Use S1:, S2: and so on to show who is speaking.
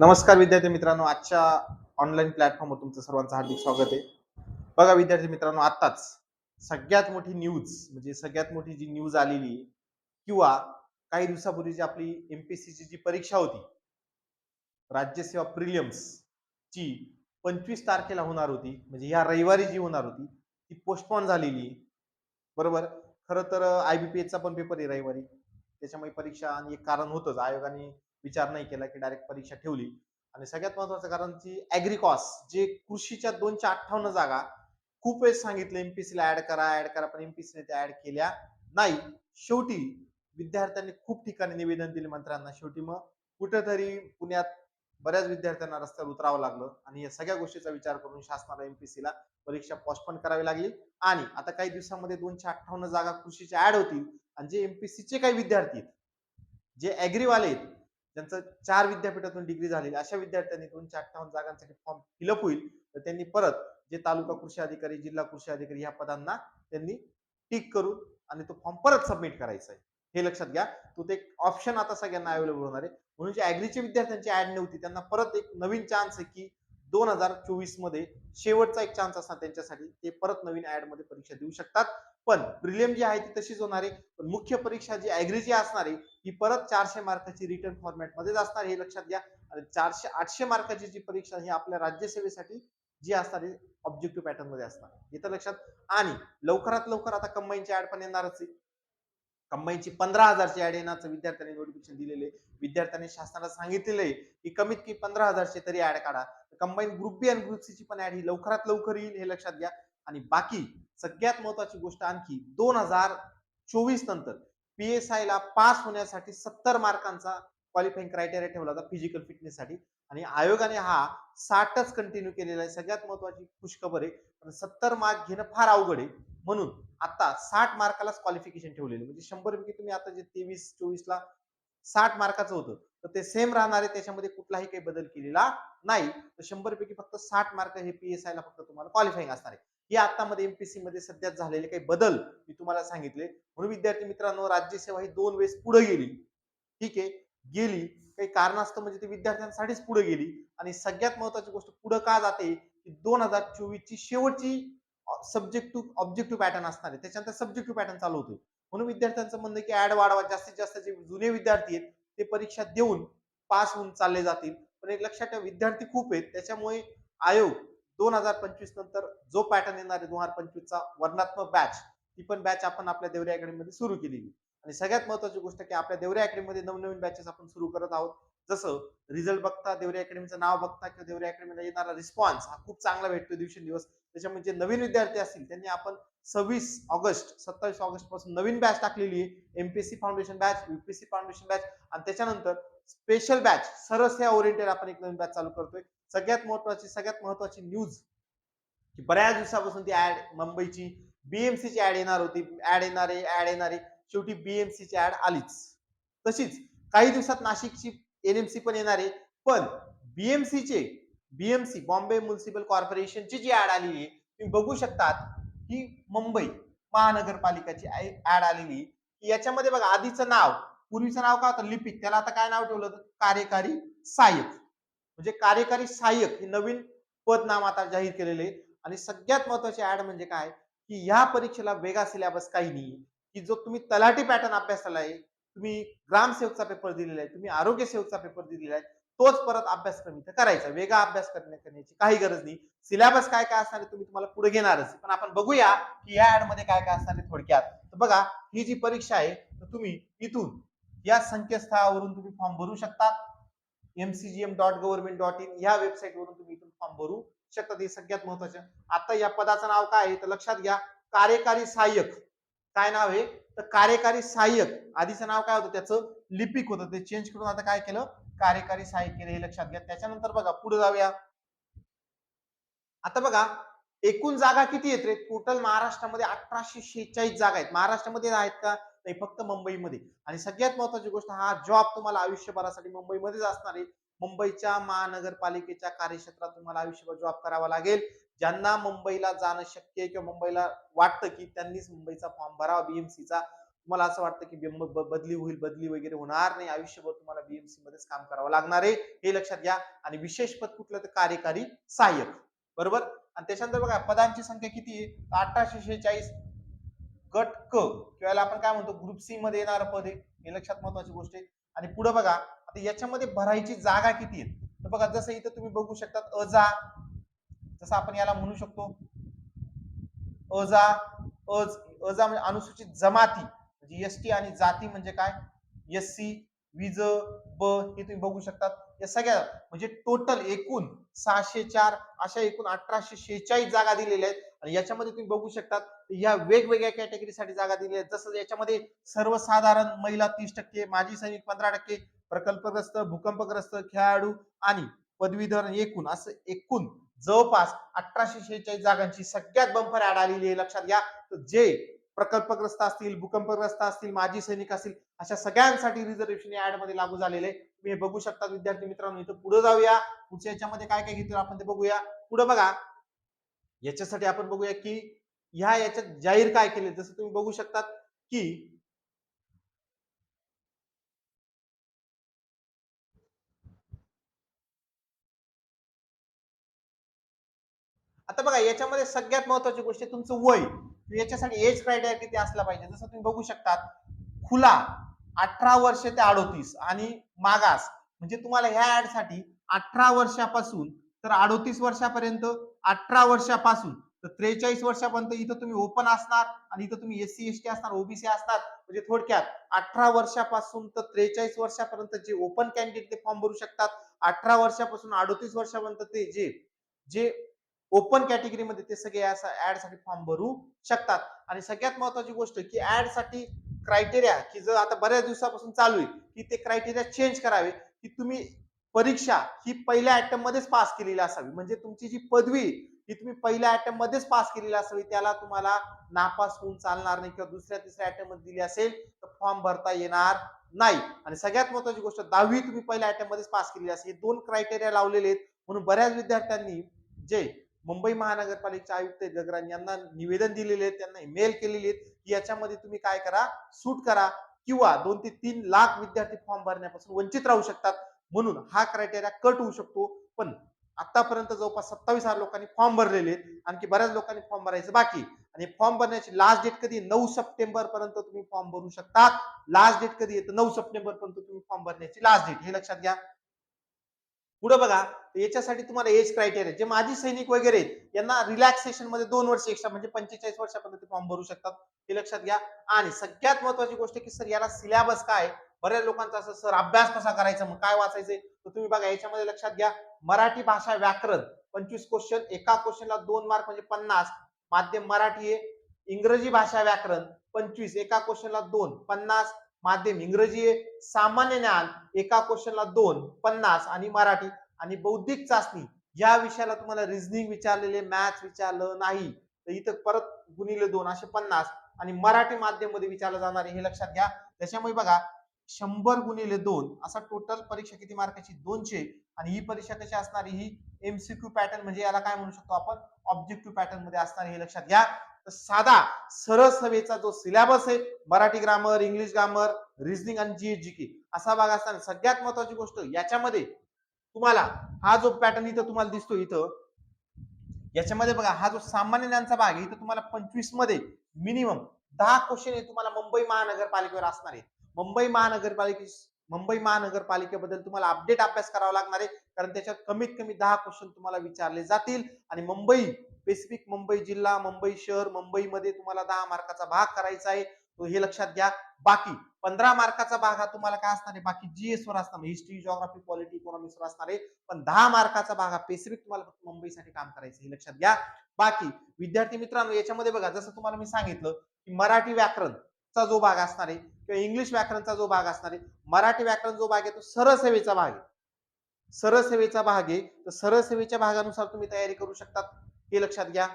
S1: नमस्कार विद्यार्थी मित्रांनो आजच्या ऑनलाईन प्लॅटफॉर्मवर तुमचं सर्वांचं हार्दिक स्वागत आहे. बघा विद्यार्थी मित्रांनो आत्ताच सगळ्यात मोठी न्यूज म्हणजे सगळ्यात मोठी जी न्यूज आलेली किंवा काही दिवसापूर्वी जी आपली एमपीएससीची जी परीक्षा होती राज्यसेवा प्रिलियम्स ची पंचवीस तारखेला होणार होती म्हणजे ह्या रविवारी जी होणार होती ती पोस्टपॉन झालेली आहे. बरोबर? खरं तर आय बी पी एसचा पण पेपर आहे रविवारी. त्याच्यामुळे परीक्षा आणि एक कारण होतंच. आयोगाने विचार नाही केला की डायरेक्ट परीक्षा ठेवली. आणि सगळ्यात महत्वाचं कारण ती ऍग्रिकॉस जे कृषीच्या दोनशे अठ्ठावन्न जागा खूप वेळेस सांगितलं एमपीसी ला ऍड करा ऍड करा पण एमपीसीने त्या ऍड केल्या नाही. शेवटी विद्यार्थ्यांनी खूप ठिकाणी निवेदन दिले मंत्र्यांना. शेवटी मग कुठेतरी पुण्यात बऱ्याच विद्यार्थ्यांना रस्त्यावर उतरावं लागलं. आणि या सगळ्या गोष्टीचा विचार करून शासनाला एमपीसी ला परीक्षा पॉस्टपोन करावी लागली. आणि आता काही दिवसामध्ये दोनशे अठ्ठावन्न जागा कृषीच्या ऍड होतील. आणि जे एमपीसी चे काही विद्यार्थी आहेत, जे ऍग्रीवाले आहेत ज्यांचं चार विद्यापीठातून डिग्री झालेली अशा विद्यार्थ्यांनी दोनशे अठ्ठावन्न जागांसाठी फॉर्म फिलअप होईल. तर त्यांनी परत जे तालुका कृषी अधिकारी जिल्हा कृषी अधिकारी ह्या पदांना त्यांनी टिक करून आणि तो फॉर्म परत सबमिट करायचा आहे. हे लक्षात घ्या. तो ते ऑप्शन आता सगळ्यांना अवेलेबल होणार आहे. म्हणून जे अॅग्रीचे विद्यार्थ्यांची ऍड नव्हती त्यांना परत एक नवीन चान्स आहे की दोन हजार चोवीसमध्ये शेवटचा एक चान्स असणार त्यांच्यासाठी. ते परत नवीन ऍडमध्ये परीक्षा देऊ शकतात. पण प्रिलियम जी आहे ती तशीच होणार आहे. पण मुख्य परीक्षा जी ऍग्रीची असणार आहे ही परत चारशे मार्काची रिटर्न फॉर्मॅट मध्येच असणार हे लक्षात घ्या. आणि चारशे आठशे मार्काची जी परीक्षा ही आपल्या राज्यसेवेसाठी जी असणार आहे ऑब्जेक्टिव्ह पॅटर्नमध्ये असणार येतं लक्षात. आणि लवकरात लवकर आता कंबाईनची ऍड पण येणारच आहे. कंबाईनची पंधरा हजारची ऍड येण्याचं विद्यार्थ्यांनी नोटिफिकेशन दिलेले विद्यार्थ्यांनी शासनाला सांगितलेलं आहे की कमीत कमी पंधरा हजारची तरी ऍड काढा. कंबाईन ग्रुप बी आणि ग्रुप सी ची पण ऍड ही लवकरात लवकर येईल हे लक्षात घ्या. आणि बाकी सगळ्यात महत्वाची गोष्ट आणखी दोन हजार चोवीस नंतर पी एस ला पास होण्यासाठी सत्तर मार्कांचा क्वालिफाईंग क्रायटेरिया ठेवला होता फिजिकल फिटनेससाठी आणि आयोगाने हा साठच कंटिन्यू केलेला आहे. सगळ्यात महत्वाची खुशखबर आहे. पण सत्तर मार्क घेणं फार अवघड आहे. म्हणून आता साठ मार्कालाच क्वालिफिकेशन ठेवलेलं. म्हणजे शंभर पैकी तुम्ही आता जे तेवीस चोवीसला साठ मार्काचं होतं तर ते सेम राहणार आहे त्याच्यामध्ये कुठलाही काही बदल केलेला नाही. तर शंभर पैकी फक्त साठ मार्क हे पी एस आयला फक्त तुम्हाला क्वालिफाईंग असणार आहे. हे आतामध्ये एमपीसी मध्ये सध्या झालेले काही बदल मी तुम्हाला सांगितले. म्हणून विद्यार्थी मित्रांनो राज्यसेवा ही दोन वेळेस पुढे गेली. ठीक आहे? गेली. काही कारणास्तव म्हणजे ती विद्यार्थ्यांसाठीच पुढे गेली. आणि सगळ्यात महत्वाची गोष्ट पुढे का जाते? की दोन हजार चोवीस ची शेवटची सब्जेक्टिव्ह ऑब्जेक्टिव्ह पॅटर्न असणार आहे. त्याच्यानंतर सब्जेक्टिव्ह पॅटर्न चालू होतो म्हणून विद्यार्थ्यांचं म्हणणं की ऍड वाढवा. जास्तीत जास्त जे जुने विद्यार्थी आहेत ते परीक्षा देऊन पास होऊन चालले जातील. पण एक लक्षात ठेवा विद्यार्थी खूप आहेत. त्याच्यामुळे आयोग दोन हजार पंचवीस नंतर जो पॅटर्न येणार आहे दोन हजार पंचवीसचा वर्णात्मक बॅच ती पण बॅच आपण आपल्या देवऱ्या अकॅडमीमध्ये सुरू केलेली. आणि सगळ्यात महत्वाची गोष्ट की आपल्या देवऱ्या अकॅडमीमध्ये नवनवीन बॅचेस आपण सुरू करत आहोत. जसं रिझल्ट बघता देवरी अकॅडमीचं नाव बघता किंवा देवरी अकॅडमीला येणारा रिस्पॉन्स हा खूप चांगला भेटतो दिवसेंदिवस. त्याच्यामुळे जे नवीन विद्यार्थी असतील त्यांनी आपण सव्वीस ऑगस्ट सत्तावीस ऑगस्टपासून नवीन बॅच टाकलेली आहे. MPSC foundation batch UPSC foundation batch आणि त्याच्यानंतर स्पेशल बॅच सरस या ओरिएंटेड आपण एक नवीन बॅच चालू करतोय. सगळ्यात महत्वाची सगळ्यात महत्वाची न्यूज की बऱ्याच दिवसापासून ती ऍड मुंबईची बीएमसी ची ऍड येणार होती. ऍड येणारे ऍड येणारे शेवटी बीएमसी ची ऍड आलीच. तशीच काही दिवसात नाशिकची एनएमसी पण येणार आहे. पण बीएमसी चे बीएमसी बॉम्बे म्युन्सिपल कॉर्पोरेशनची जी ऍड आलेली आहे तुम्ही बघू शकतात ही मुंबई महानगरपालिकाची ऍड आलेली की याच्यामध्ये बघा आधीचं नाव पूर्वीचं नाव काय होतं? लिपिक. त्याला आता काय नाव ठेवलं होतं? कार्यकारी सहाय्यक. म्हणजे कार्यकारी सहाय्यक हे नवीन पद नाम आता जाहीर केलेले आहे. आणि सगळ्यात महत्वाची ऍड म्हणजे काय? की ह्या परीक्षेला वेगळा सिलेबस काही नाही की जो तुम्ही तलाठी पॅटर्न अभ्यासाला आहे तुम्ही ग्रामसेवकचा पेपर दिलेला आहे तुम्ही आरोग्य सेवकचा पेपर दिलेला आहे तोच परत अभ्यासक्रम इथं करायचा. वेगळा अभ्यास करण्याची काही गरज नाही. सिलेबस काय काय असणार तुम्ही तुम्हाला पुढे घेणारच. पण आपण बघूया की या ऍडमध्ये काय काय असणार थोडक्यात. तर बघा ही जी परीक्षा आहे तर तुम्ही इथून या संकेतस्थळावरून तुम्ही फॉर्म भरू शकता. MCGM dot government dot in या वेबसाईट वरून तुम्ही इथून फॉर्म भरू शकता. हे सगळ्यात महत्वाचं. आता या पदाचं नाव काय आहे तर लक्षात घ्या. कार्यकारी सहाय्यक. काय नाव आहे? तर कार्यकारी सहाय्यक आधीचं नाव काय होतं त्याचं? लिपिक होतं. ते चेंज करून आता काय केलं? कार्यकारी सहाय्यक केलं हे लक्षात घ्या. त्याच्यानंतर बघा पुढे जाऊया. आता बघा एकूण जागा किती येते टोटल महाराष्ट्रामध्ये अठराशे शेहेचाळीस जागा आहेत. महाराष्ट्रामध्ये आहेत का? नाही फक्त मुंबईमध्ये. आणि सगळ्यात महत्वाची गोष्ट हा जॉब तुम्हाला आयुष्यभरासाठी मुंबईमध्येच असणार आहे. मुंबईच्या महानगरपालिकेच्या कार्यक्षेत्रात तुम्हाला आयुष्यभर जॉब करावा लागेल. ज्यांना मुंबईला जाणं शक्य आहे किंवा मुंबईला वाटतं की त्यांनीच मुंबईचा फॉर्म भरावा बीएमसीचा तुम्हाला असं वाटतं की बदली होईल बदली वगैरे होणार नाही. आयुष्यभर तुम्हाला बीएमसी मध्येच काम करावं लागणार आहे. हे लक्षात घ्या. आणि विशेष पद कुठलं तर कार्यकारी सहाय्यक. बरोबर? आणि त्याच्यानंतर बघा पदांची संख्या किती आहे? अठराशे शेहेचाळीस गट क किंवा आपण काय म्हणतो ग्रुप सी मध्ये येणारं पद आहे. हे लक्षात महत्वाची गोष्ट आहे. आणि पुढे बघा आता याच्यामध्ये भरायची जागा किती आहे? तर बघा जसं इथं तुम्ही बघू शकतात अजा जसं आपण याला म्हणू शकतो अजा अज अजा म्हणजे अनुसूचित जमाती म्हणजे एस टी आणि जाती म्हणजे काय? एस सी विज ब हे तुम्ही बघू शकतात. या सगळ्या म्हणजे टोटल एकूण सहाशे चार अशा एकूण अठराशे शेहेचाळीस जागा दिलेल्या आहेत. आणि याच्यामध्ये तुम्ही बघू शकतात या वेगवेगळ्या कॅटेगरीसाठी जागा दिलेल्या आहेत. जसं याच्यामध्ये सर्वसाधारण महिला तीस टक्के माजी सैनिक पंधरा टक्के प्रकल्पग्रस्त भूकंपग्रस्त खेळाडू आणि पदवीधर एकूण असं एकूण जवळपास अठराशे शेहेचाळीस जागांची सगळ्यात बंपर ऍड आलेली आहे. लक्षात घ्या. जे प्रकल्पग्रस्त असतील भूकंपग्रस्त असतील माजी सैनिक असतील अशा सगळ्यांसाठी रिझर्वेशन या ऍडमध्ये लागू झालेले आहे. तुम्ही हे बघू शकता विद्यार्थी मित्रांनो. इथं पुढे जाऊया. पुढच्या याच्यामध्ये काय काय घेतलं आपण ते बघूया. पुढे बघा. याच्यासाठी आपण बघूया की ह्या याच्यात जाहीर काय केले? जसं तुम्ही बघू शकतात की आता बघा याच्यामध्ये सगळ्यात महत्वाची गोष्ट आहे तुमचं वय. याच्यासाठी एज क्रायटेरिया किती असला पाहिजे? जसं तुम्ही बघू शकतात खुला अठरा वर्ष ते अडोतीस आणि मागास. म्हणजे तुम्हाला ह्या ऍडसाठी अठरा वर्षापासून तर अडोतीस वर्षापर्यंत अठरा वर्षापासून तर त्रेचाळीस वर्षापर्यंत इथं तुम्ही ओपन असणार आणि इथं तुम्ही एस सी एस टी असणार ओबीसी असणार. म्हणजे थोडक्यात अठरा वर्षापासून तर त्रेचाळीस वर्षापर्यंत जे ओपन कॅन्डिडेट ते फॉर्म भरू शकतात. अठरा वर्षापासून अडोतीस वर्षापर्यंत ते जे जे ओपन कॅटेगरीमध्ये ते सगळे असं ऍडसाठी फॉर्म भरू शकतात. आणि सगळ्यात महत्वाची गोष्ट की ऍडसाठी क्रायटेरिया की जर आता बऱ्याच दिवसापासून चालू आहे की ते क्रायटेरिया चेंज करावे की तुम्ही परीक्षा ही पहिल्या अटेम्प्ट मध्येच पास केलेली असावी. म्हणजे तुमची जी पदवी ही तुम्ही पहिल्या अटेम्प्ट मध्येच पास केलेली असावी त्याला तुम्हाला नापास होऊन चालणार नाही किंवा दुसऱ्या तिसऱ्या अटेम्प्टमध्ये दिली असेल तर फॉर्म भरता येणार नाही. आणि सगळ्यात महत्वाची गोष्ट दहावी तुम्ही पहिल्या अटेम्प्ट मध्येच पास केलेली असेल. हे दोन क्रायटेरिया लावलेले आहेत. म्हणून बऱ्याच विद्यार्थ्यांनी जे मुंबई महानगरपालिकेचे आयुक्त गगरान यांना निवेदन दिलेले आहेत त्यांना मेल केलेले आहेत की याच्यामध्ये तुम्ही काय करा सूट करा किंवा दोन ते तीन लाख विद्यार्थी फॉर्म भरण्यापासून वंचित राहू शकतात म्हणून हा क्रायटेरिया कट होऊ शकतो. पण आतापर्यंत जवळपास सत्तावीस हजार लोकांनी फॉर्म भरलेले आहेत. आणखी बऱ्याच लोकांनी फॉर्म भरायचं बाकी आणि फॉर्म भरण्याची लास्ट डेट कधी नऊ सप्टेंबर पर्यंत तुम्ही फॉर्म भरू शकता. लास्ट डेट कधी येतं नऊ सप्टेंबर पर्यंत तुम्ही फॉर्म भरण्याची लास्ट डेट हे लक्षात घ्या. पुढे बघा याच्यासाठी तुम्हाला एज क्रायटेरिया जे माजी सैनिक वगैरे आहेत, यांना रिलॅक्सेशनमध्ये दोन वर्ष एक्स्ट्रा म्हणजे पंचेचाळीस वर्षापर्यंत फॉर्म भरू शकतात. हे लक्षात घ्या. आणि सगळ्यात महत्वाची गोष्ट की सर याला सिलेबस काय बऱ्याच लोकांचा असं सर अभ्यास कसा करायचा? मग काय वाचायचंय? तर तुम्ही बघा याच्यामध्ये लक्षात घ्या. मराठी भाषा व्याकरण पंचवीस क्वेश्चन एका क्वेश्चनला दोन मार्क म्हणजे पन्नास. माध्यम मराठी आहे. इंग्रजी भाषा व्याकरण पंचवीस. एका क्वेश्चनला दोन पन्नास. माध्यम इंग्रजी आहे सामान्य ज्ञान एका क्वेश्चनला दोन पन्नास आणि मराठी आणि बौद्धिक चाचणी या विषयाला तुम्हाला रिझनिंग विचारलेले मॅथ्स विचारलं नाही तर इथं परत गुणिले दोन असे पन्नास आणि मराठी माध्यममध्ये विचारलं जाणार आहे हे लक्षात घ्या. त्याच्यामुळे बघा शंभर गुणिले दोन असा टोटल परीक्षा किती मार्काची? दोनशे. आणि ही परीक्षा कशी असणारी ही एमसीक्यू पॅटर्न म्हणजे याला काय म्हणू शकतो आपण? ऑब्जेक्टिव्ह पॅटर्नमध्ये असणार हे लक्षात घ्या. तर साधा सरळ सभेचा जो सिलेबस आहे Marathi grammar English grammar reasoning आणि जी जी के असा भाग असताना सगळ्यात महत्वाची गोष्ट याच्यामध्ये तुम्हाला हा जो पॅटर्न इथं तुम्हाला दिसतो इथं याच्यामध्ये बघा हा जो सामान्य ज्ञानचा भाग आहे इथं तुम्हाला पंचवीसमध्ये मिनिमम दहा क्वेश्चन हे तुम्हाला मुंबई महानगरपालिकेवर असणार आहे मुंबई महानगरपालिके मुंबई महानगरपालिकेबद्दल तुम्हाला अपडेट अभ्यास करावा लागणार आहे. कारण त्याच्यात कमीत कमी दहा क्वेश्चन तुम्हाला विचारले जातील. आणि मुंबई स्पेसिफिक मुंबई जिल्हा मुंबई शहर मुंबईमध्ये तुम्हाला दहा मार्काचा भाग करायचा आहे. तो हे लक्षात घ्या. बाकी पंधरा मार्काचा भाग हा तुम्हाला काय असणार आहे? बाकी जीएस वर असणार हिस्ट्री जॉग्राफी पॉलिटी इकॉनॉमिक्स वर असणार आहे. पण दहा मार्काचा भाग हा स्पेसिफिक तुम्हाला फक्त मुंबईसाठी काम करायचं हे लक्षात घ्या. बाकी विद्यार्थी मित्रांनो याच्यामध्ये बघा जसं तुम्हाला मी सांगितलं की मराठी व्याकरण चा जो भाग असणार आहे किंवा इंग्लिश व्याकरणचा जो भाग असणार आहे मराठी व्याकरण जो भाग आहे तो सरळ सेवेचा भाग आहे. सरळ सेवेचा भाग आहे. तर सरळ सेवेच्या भागानुसार तुम्ही तयारी करू शकतात. हे लक्षात घ्या.